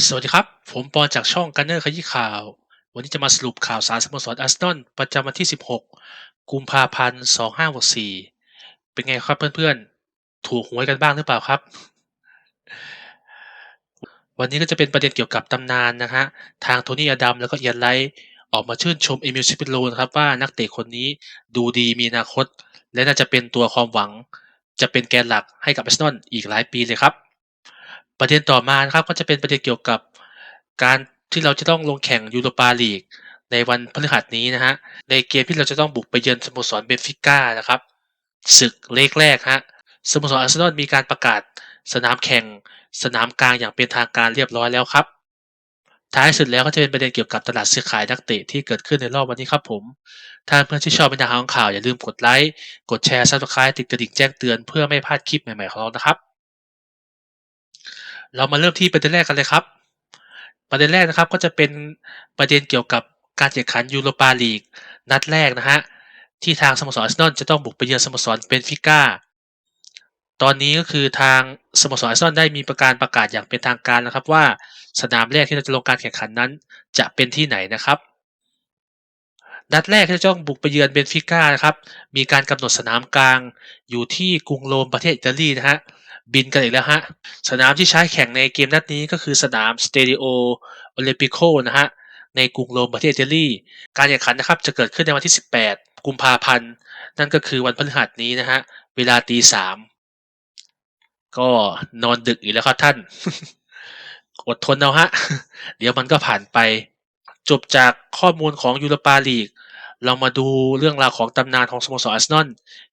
สวัสดีครับ ผมปอนจากช่องกันเนอร์ขยี้ข่าว วันนี้จะมาสรุปข่าวสารสโมสรอาร์เซนอลประจำวันที่ 16 กุมภาพันธ์ 2564 เป็นไงครับเพื่อนๆ ถูกหวยกันบ้างหรือเปล่าครับ วันนี้ก็จะเป็นประเด็นเกี่ยวกับตำนานนะฮะ ทางโทนี่อดัมแล้วก็เอียนไลท์ออกมาชื่นชมเอมิลชิปิโลนะครับว่านักเตะคนนี้ดูดีมีอนาคต และน่าจะเป็นตัวความหวัง จะเป็นแกนหลักให้กับอาร์เซนอลอีกหลายปีเลยครับ ประเด็นต่อมานะครับก็จะเป็นประเด็นเกี่ยวกับการที่เราจะต้องลงแข่งยูโรปาลีกในวันพฤหัสนี้นะฮะในเกมที่เราจะต้องบุกไปเยือนสโมสรเบนฟิก้านะครับศึกเลขแรกฮะสโมสรอาร์เซนอลมีการประกาศสนามแข่งสนามกลางอย่างเป็นทางการเรียบร้อยแล้วครับ ท้ายสุดแล้วก็จะเป็นประเด็นเกี่ยวกับตลาดซื้อขายนักเตะที่เกิดขึ้นในรอบวันนี้ครับผม ถ้าเพื่อนที่ชอบเป็นทางของข่าวอย่าลืมกดไลค์ กดแชร์ซับสไครต์ติดกระดิ่งแจ้งเตือนเพื่อไม่พลาดคลิปใหม่ๆของเรานะครับ เรามาเริ่มที่ประเด็นแรกกันเลยครับ ประเด็นแรกนะครับก็จะเป็นประเด็นเกี่ยวกับการแข่งขันยูโรปาลีกนัดแรกนะฮะที่ทางสโมสรอาร์เซนอลจะต้องบุกไปเยือนสโมสรเบนฟิก้า ตอนนี้ก็คือทางสโมสรอาร์เซนอลได้มีประการประกาศอย่างเป็นทางการนะครับว่าสนามแรกที่เราจะลงการแข่งขันนั้น จะเป็นที่ไหนนะครับ นัดแรกที่จะต้องบุกไปเยือนเบนฟิก้านะครับ มีการกำหนดสนามกลางอยู่ที่กรุงโรมประเทศอิตาลีนะฮะ บินกันอีกแล้วฮะ สนามที่ใช้แข่งในเกมนัดนี้ก็คือสนามสเตดิโอโอลิมปิโกนะฮะ ในกรุงโรมประเทศอิตาลี การแข่งขันนะครับ จะเกิดขึ้นในวันที่ 18 กุมภาพันธ์ นั่นก็คือวันพฤหัสนี้นะฮะ เวลาตีสามก็นอนดึกอีกแล้วครับท่าน อดทนเอาฮะ เดี๋ยวมันก็ผ่านไป จบจากข้อมูลของยูโรปาลีก เรามาดูเรื่องราวของตำนานของสโมสรอาร์เซนอล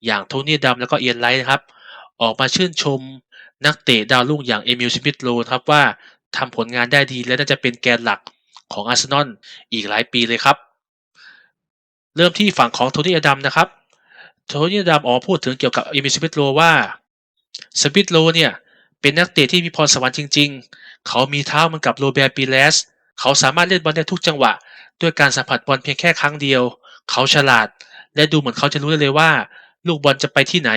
อย่างโทนี่ดัมแล้วก็เอียนไลท์นะครับ ออกมาชื่นชม นักเตะดาวรุ่งอย่างเอมิลสมิธโลครับว่าทำผลงานได้ดีและน่าจะเป็นแกนหลักของอาร์เซนอลอีกหลายปีเลยครับ เริ่มที่ฝั่งของโทนี่อดัมนะครับ โทนี่อดัมออกพูดถึงเกี่ยวกับเอมิลสมิธโลว่าสมิธโลเนี่ยเป็นนักเตะที่มีพรสวรรค์จริง ๆ เขามีเท้าเหมือนกับโรเบียร์ปีเลสเขาสามารถเล่นบอลได้ทุกจังหวะ ด้วยการสัมผัสบอลเพียงแค่ครั้งเดียว เขาฉลาด และดูเหมือนเขาจะรู้ได้เลยว่า ลูกบอลจะไปที่ไหน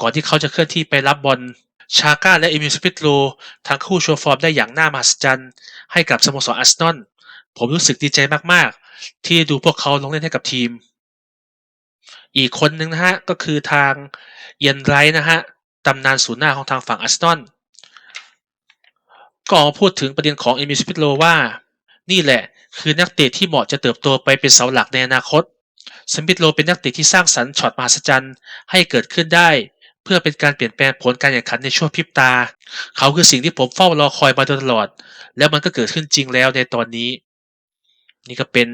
ก่อนที่เขาจะเคลื่อนที่ไปรับบอล ชาก้าและเอมิลสปิตโลทั้งคู่โชว์ฟอร์มได้อย่างน่ามหัศจรรย์ให้กับสโมสรอาร์เซนอลผมรู้สึกดีใจมากๆ ที่ดูพวกเขาลงเล่นให้กับทีม อีกคนหนึ่งนะฮะ ก็คือทางเอียนไรนะฮะตำนานศูนย์หน้าของทางฝั่งอาร์เซนอลก็ออกมาพูดถึงประเด็นของเอมิลสปิตโลว่า นี่แหละคือนักเตะที่เหมาะจะเติบโตไปเป็นเสาหลักในอนาคตสมิธโลเป็นนักเตะที่สร้างสรรค์ช็อตมหัศจรรย์ให้เกิดขึ้นได้ เพื่อเป็นการเปลี่ยนแปลงผลการแข่งขันในช่วงพริบตา เขาคือสิ่งที่ผมเฝ้ารอคอยมาโดยตลอด แล้วมันก็เกิดขึ้นจริงแล้วในตอนนี้ นี่ก็เป็น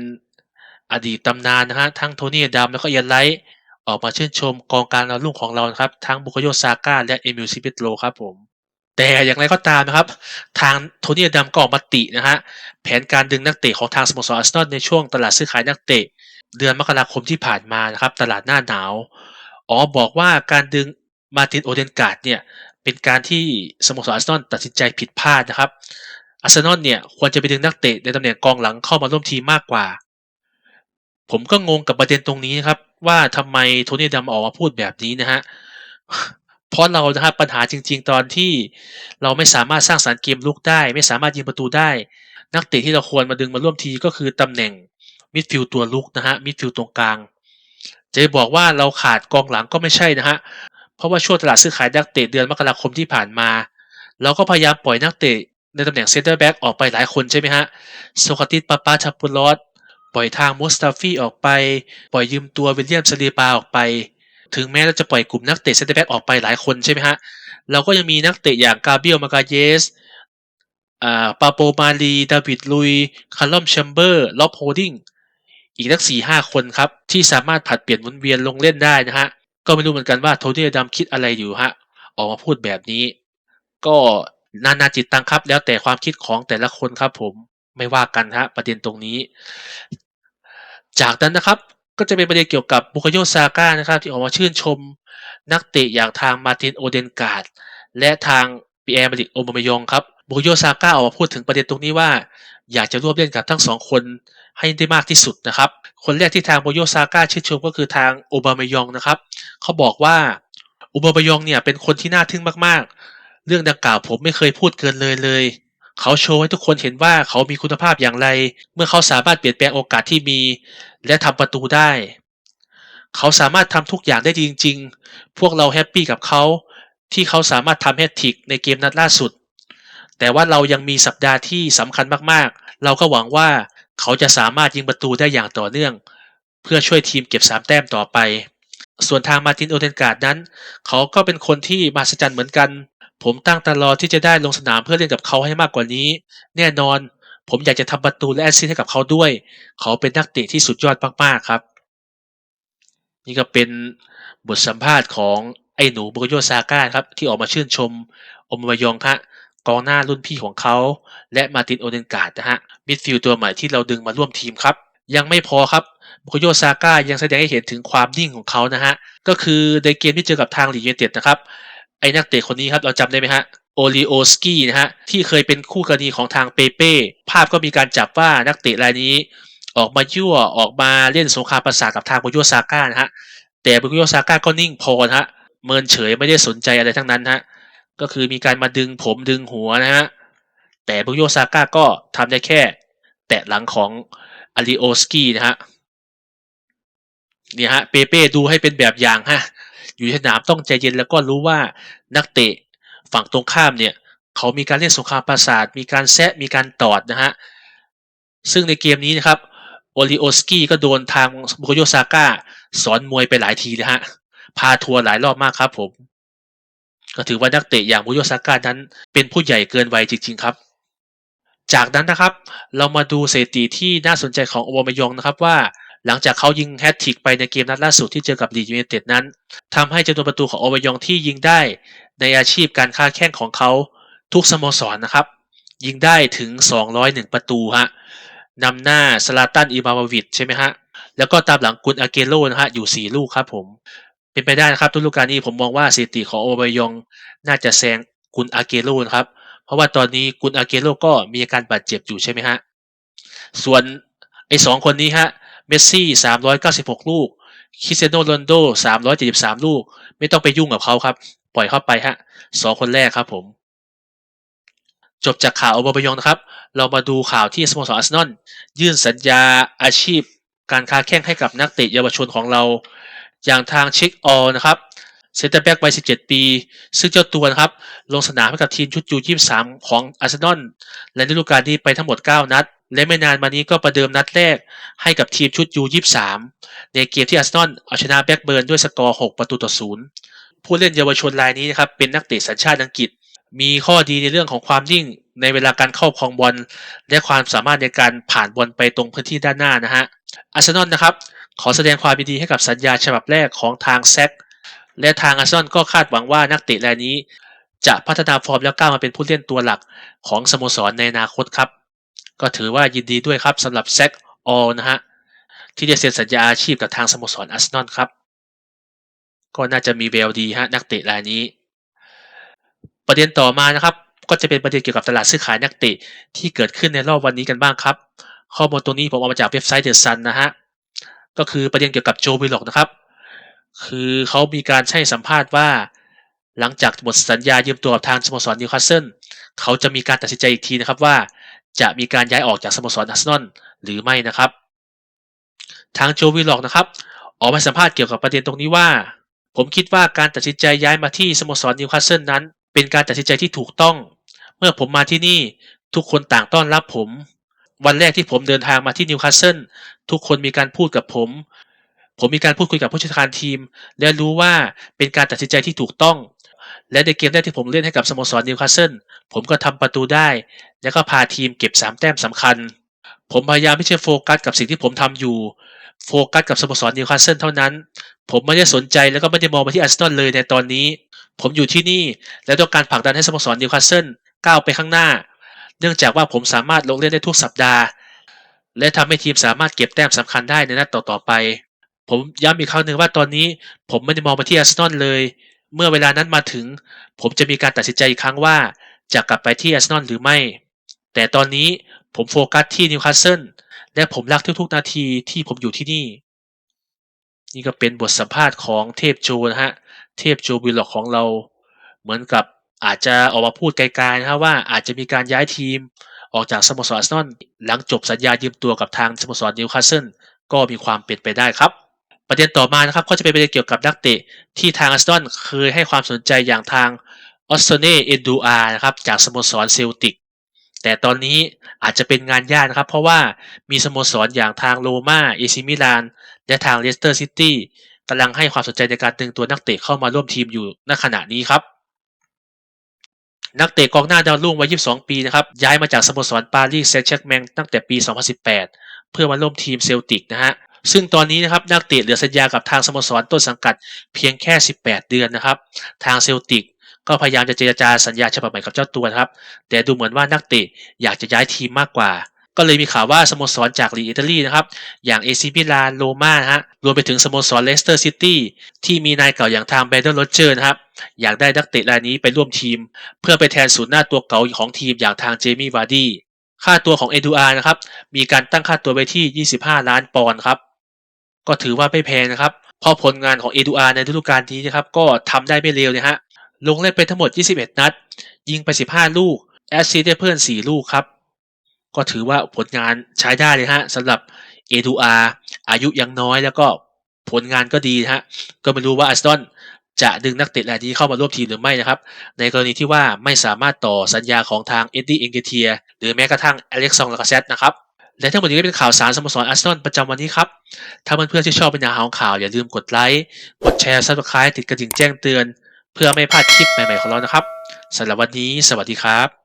อดีตตำนานนะฮะทั้งโทนี่ดัมแล้วก็เอียนไลท์ออกมาชื่นชมกองการดาวรุ่งของเราครับ ทั้งบุคโยซาก้าและเอมิลซิบิตโลครับผม แต่อย่างไรก็ตามนะครับ ทางโทนี่ดัมก็ออกมาตินะฮะแผนการดึงนักเตะของทางสโมสรอาร์เซนอลในช่วงตลาดซื้อขายนักเตะ เดือนมกราคมที่ผ่านมานะครับ ตลาดหน้าหนาวอ๋อบอกว่าการดึง มาตินโอเดนการ์ดเนี่ยเป็นการที่สโมสรอาร์เซนอลตัดสินใจผิดพลาดนะครับอาร์เซนอลเนี่ยควรจะไปดึงนักเตะในตำแหน่งกองหลังเข้ามาร่วมทีมมากกว่า ผมก็งงกับประเด็นตรงนี้นะครับ ว่าทำไมโทนี่ดัมออกมาพูดแบบนี้นะฮะเพราะเรานะครับปัญหาจริง ๆ ตอนที่เราไม่สามารถสร้างสรรค์เกมลุกได้ ไม่สามารถยิงประตูได้ นักเตะที่เราควรมาดึงมาร่วมทีก็คือตำแหน่งมิดฟิลด์ตัวลุกนะฮะมิดฟิลด์ตรงกลางจะบอกว่าเราขาดกองหลังก็ไม่ใช่นะฮะ ราะว่าช่วงตลาดซื้อขายนักเตะเดือนมกราคมที่ผ่านมา เราก็พยายามปล่อยนักเตะในตำแหน่งเซนเตอร์แบ็กออกไปหลายคนใช่ไหมฮะโซคาติสปาปาชาปุลอสปล่อยทางมุสตาฟีออกไป ปล่อยยืมตัววิลเลียมซาลีปาออกไป ถึงแม้เราจะปล่อยกลุ่มนักเตะเซนเตอร์แบ็กออกไปหลายคนใช่ไหมฮะ เราก็ยังมีนักเตะอย่างกาเบียลมากาเยสอ่าปาโปมาลีดาวิดลุย คาร์ลอมแชมเบอร์ล็อบโฮดิงอีกนักสี่ห้าคนครับ ที่สามารถผัดเปลี่ยนหมุนเวียนลงเล่นได้นะฮะ ก็ไม่รู้เหมือนกันว่าโทนี่ดัมคิดอะไรอยู่ฮะ ออกมาพูดแบบนี้ ก็นานาจิตตังครับ แล้วแต่ความคิดของแต่ละคนครับผมไม่ว่ากันฮะประเด็นตรงนี้ จากนั้นนะครับก็จะเป็นประเด็นเกี่ยวกับบุคโยซาก้านะครับ ที่ออกมาชื่นชมนักเตะอย่างทางมาตินโอเดนการ์ดและทางปีแอร์มาริกโอบามยองครับบุคโยซาก้าออกมาพูดถึงประเด็นตรงนี้ว่า อยากจะร่วมเล่นกับทั้งสองคน ให้ได้มากที่สุดนะครับ คนแรกที่ทางบุคโยซาก้าชื่นชมก็คือทางโอบามายองนะครับเขาบอกว่าโอบามายองเนี่ยเป็นคนที่น่าทึ่งมากๆ เรื่องดังกล่าวผมไม่เคยพูดเกินเลยเลยเขาโชว์ให้ทุกคนเห็นว่าเขามีคุณภาพอย่างไร เมื่อเขาสามารถเปลี่ยนแปลงโอกาสที่มี และทำประตูได้ เขาสามารถทำทุกอย่างได้ดีจริง ๆ พวกเราแฮปปี้กับเขาที่เขาสามารถทำแฮตทริกในเกมนัดล่าสุด แต่ว่าเรายังมีสัปดาห์ที่สำคัญมากๆ เราก็หวังว่า เขาจะสามารถยิงประตูได้อย่างต่อเนื่อง เพื่อช่วยทีมเก็บ 3 แต้มต่อไป ส่วนทางมาร์ตินโอเดนการ์ดนั้น เขาก็เป็นคนที่มหัศจรรย์เหมือนกัน ผมตั้งตารอที่จะได้ลงสนามเพื่อเล่นกับเขาให้มากกว่านี้ แน่นอน ผมอยากจะทำประตูและแอสซิสต์ให้กับเขาด้วย เขาเป็นนักเตะที่สุดยอดมากๆครับ นี่ก็เป็นบทสัมภาษณ์ของไอ้หนูบุกโยซาก้าครับที่ออกมาชื่นชมอมมายองฮะ กองหน้ารุ่นพี่ของเขา และมาตินโอเดนการ์ดนะฮะมิดฟิลด์ตัวใหม่ที่เราดึงมาร่วมทีมครับ ยังไม่พอครับบุโยซาก้ายังแสดงให้เห็นถึงความนิ่งของเขานะฮะก็คือในเกมที่เจอกับทางลีเวนเต็ดนะครับไอ้นักเตะคนนี้ครับเราจำได้ไหมฮะโอลิโอสกี้นะฮะที่เคยเป็นคู่กรณีของทางเปเป้ภาพก็มีการจับว่านักเตะรายนี้ ออกมายั่วออกมาเล่นสงครามประสาทกับทางบุโยซาก้านะฮะแต่บุโยซาก้าก็นิ่งพอนะฮะเมินเฉยไม่ได้สนใจอะไรทั้งนั้นฮะ ก็คือมีการมาดึงผมดึงหัวนะฮะ แต่บุกโยซาก้าก็ทำได้แค่ แตะหลังของอาริโอสกี้นะฮะเนี่ยฮะเปเป้ดูให้เป็นแบบอย่างฮะ อยู่สนามต้องใจเย็นแล้วก็รู้ว่านักเตะฝั่งตรงข้ามเนี่ยเขามีการเล่นสงครามประสาท มีการแซะ มีการตอดนะฮะ ซึ่งในเกมนี้นะครับ โอริโอสกี้ก็โดนทางบุโกโยซาก้าสอนมวยไปหลายทีเลยฮะ พาทัวร์หลายรอบมากครับผม ก็ถือว่านักเตะอย่างบุโยซาก้านั้น เป็นผู้ใหญ่เกินวัยจริง ๆ ครับ จากนั้นนะครับ เรามาดูสถิติที่น่าสนใจของโอวามยองนะครับว่า หลังจากเขายิงแฮตทริกไปในเกมนัดล่าสุดที่เจอกับลียูเนเต็ดนั้นทำให้จำนวนประตูของโอวายองที่ยิงได้ ในอาชีพการค้าแข่งของเขาทุกสโมสรนนะครับ ยิงได้ถึง 201 ประตูฮะนำหน้าสลาตันอิบราวิชใช่ไหมฮะแล้วก็ตามหลังกุนอาเกโรนะฮะอยู่ 4 ลูกครับผม เป็นไปได้นะครับทุกลูกการนี้ผมมองว่าสถิติของโอบายองน่าจะแซงกุนอาเกโรนะครับ เพราะว่าตอนนี้กุนอาเกโรก็มีอาการบาดเจ็บอยู่ใช่ไหมฮะ ส่วนไอ้สองคนนี้ฮะ เมสซี่ 396 ลูก คริสเตียโนโรนโด 373 ลูก ไม่ต้องไปยุ่งกับเขาครับ ปล่อยเข้าไปฮะสองคนแรกครับผม จบจากข่าวโอบายองนะครับ เรามาดูข่าวที่สโมสรอาร์เซนอลยื่นสัญญาอาชีพ การค้าแข่งให้กับนักเตะเยาวชนของเรา อย่างทางเช็คออลนะครับเซนเตอร์แบ็กวัย 17 ปี ซึ่งเจ้าตัวนะครับ ลงสนามให้กับทีมชุดยู23 ของอาร์เซนอลและฤดูกาลนี้ไปทั้งหมด 9 นัด และไม่นานมานี้ก็ประเดิมนัดแรกให้กับทีมชุดยู23ในเกมที่อาร์เซนอลเอาชนะแบ็กเบิร์นด้วยสกอร์ 6 ประตูต่อ 0 ผู้เล่นเยาวชนรายนี้นะครับ เป็นนักเตะสัญชาติอังกฤษ มีข้อดีในเรื่องของความนิ่งในเวลาการเข้าครองบอลและความสามารถในการผ่านบอลไปตรงพื้นที่ด้านหน้านะฮะอาร์เซนอลนะครับ ขอแสดงความยินดีให้กับสัญญาฉบับแรกของทางแซกและทางอาร์เซนอลก็คาดหวังว่านักเตะรายนี้ จะพัฒนาฟอร์มแล้วก้าวมาเป็นผู้เล่นตัวหลักของสโมสรในอนาคตครับ ก็ถือว่ายินดีด้วยครับสำหรับแซกออลนะฮะที่ได้เซ็นสัญญาอาชีพกับทางสโมสรอาร์เซนอลครับ ก็น่าจะมีแววดีฮะนักเตะรายนี้ ประเด็นต่อมานะครับ ก็จะเป็นประเด็นเกี่ยวกับตลาดซื้อขายนักเตะที่เกิดขึ้นในรอบวันนี้กันบ้างครับ ข้อมูลตรงนี้ผมเอามาจากเว็บไซต์เดอะซันนะฮะ ก็คือประเด็นเกี่ยวกับโจวิลล็อกนะครับ คือเขามีการให้สัมภาษณ์ว่า หลังจากหมดสัญญายืมตัวกับทางสโมสรนิวคาสเซิลเขาจะมีการตัดสินใจอีกทีนะครับว่า จะมีการย้ายออกจากสโมสรอาร์เซนอลหรือไม่นะครับ ทางโจวิลล็อกนะครับ ออกมาสัมภาษณ์เกี่ยวกับประเด็นตรงนี้ว่า ผมคิดว่าการตัดสินใจย้ายมาที่สโมสรนิวคาสเซิลนั้น เป็นการตัดสินใจที่ถูกต้อง เมื่อผมมาที่นี่ทุกคนต่างต้อนรับผม วันแรกที่ผมเดินทางมาที่นิวคาสเซิลทุกคนมีการพูดกับผม ผมมีการพูดคุยกับผู้จัดการทีม และรู้ว่าเป็นการตัดสินใจที่ถูกต้อง และในเกมแรกที่ผมเล่นให้กับสโมสรนิวคาสเซิลผมก็ทำประตูได้ และก็พาทีมเก็บ 3 แต้มสำคัญ ผมพยายามที่จะโฟกัสกับสิ่งที่ผมทำอยู่ โฟกัสกับสโมสรนิวคาสเซิลเท่านั้น ผมไม่ได้สนใจแล้วก็ไม่ได้มองไปที่อาร์เซนอลเลยในตอนนี้ ผมอยู่ที่นี่และต้องการผลักดันให้สโมสรนิวคาสเซิลก้าวไปข้างหน้า เนื่องจากว่าผมสามารถลงเล่นได้ทุกสัปดาห์ และทำให้ทีมสามารถเก็บแต้มสำคัญได้ในนัดต่อๆไป ผมย้ำอีกครั้งหนึ่งว่าตอนนี้ผมไม่ได้มองไปที่อาร์เซนอลเลย เมื่อเวลานั้นมาถึง ผมจะมีการตัดสินใจอีกครั้งว่าจะกลับไปที่อาร์เซนอลหรือไม่ แต่ตอนนี้ผมโฟกัสที่นิวคาสเซิลและผมรักทุกๆนาทีที่ผมอยู่ที่นี่ นี่ก็เป็นบทสัมภาษณ์ของเทพโจนะฮะ เทพโจวิลล็อกของเรา เหมือนกับ อาจจะออกมาพูดไกลๆนะครับว่าอาจจะมีการย้ายทีมออกจากสโมสรอาร์เซนอลหลังจบสัญญายืมตัวกับทางสโมสรนิวคาสเซิลก็มีความเป็นไปได้ครับ ประเด็นต่อมานะครับก็จะเป็นประเด็นเกี่ยวกับนักเตะที่ทางอาร์เซนอลเคยให้ความสนใจอย่างทางออสโตเน่เอนดูอานะครับจากสโมสรเซลติกแต่ตอนนี้อาจจะเป็นงานยากนะครับ เพราะว่ามีสโมสรอย่างทางโรมาเอซิมิลาน และทางเลสเตอร์ซิตี้กำลังให้ความสนใจในการดึงตัวนักเตะเข้ามาร่วมทีมอยู่ณขณะนี้ครับ นักเตะกองหน้าดาวรุ่งวัย 22 ปีนะครับย้ายมาจากสโมสรปารีสแซงต์แชร์แมงตั้งแต่ปี 2018 เพื่อมาร่วมทีมเซลติกนะฮะซึ่งตอนนี้นะครับนักเตะเหลือสัญญากับทางสโมสรต้นสังกัดเพียงแค่ 18 เดือนนะครับ ทางเซลติกก็พยายามจะเจรจาสัญญาฉบับใหม่กับเจ้าตัวนะครับ แต่ดูเหมือนว่านักเตะอยากจะย้ายทีมมากกว่า ก็เลยมีข่าวว่าสโมสรจากลีกอิตาลีนะครับ อย่างเอซิมิลานโรม่าฮะรวมไปถึงสโมสรเลสเตอร์ซิตี้ที่มีนายเก่าอย่างทางแบรนดอนโรเจอร์นะครับ อยากได้นักเตะรายนี้ไปร่วมทีม เพื่อไปแทนศูนย์หน้าตัวเก่าของทีมอย่างทางเจมี่วาร์ดี้ค่าตัวของเอดูอาร์นะครับ มีการตั้งค่าตัวไว้ที่ 25 ล้านปอนด์ครับ ก็ถือว่าไม่แพงนะครับเพราะผลงานของเอดูอาร์ในฤดูกาลนี้นะครับ ก็ทำได้ไม่เลวเลยฮะ ลงเล่นไปทั้งหมด 21 นัด ยิงไป 15 ลูก แอสซิสต์ได้เพิ่ม4ลูกครับ ก็ถือว่าผลงานใช้ได้เลยฮะสำหรับเอดูอาร์อายุยังน้อยแล้วก็ผลงานก็ดีฮะก็ไม่รู้ว่าอาร์เซนจะดึงนักเตะรายนี้เข้ามาร่วมทีมหรือไม่นะครับ ในกรณีที่ว่าไม่สามารถต่อสัญญาของทางเอ็ดดี้เองเกเทียหรือแม้กระทั่งอเล็กซองลากาเซตนะครับและทั้งหมดนี้ก็เป็นข่าวสารสโมสรอาร์เซนอลประจำวันนี้ครับ ถ้าเพื่อนๆที่ชอบเป็นแนวของข่าว อย่าลืมกดไลค์ กดแชร์ซับสไครต์ติดกระดิ่งแจ้งเตือน เพื่อไม่พลาดคลิปใหม่ๆของเรานะครับสำหรับวันนี้ สวัสดีครับ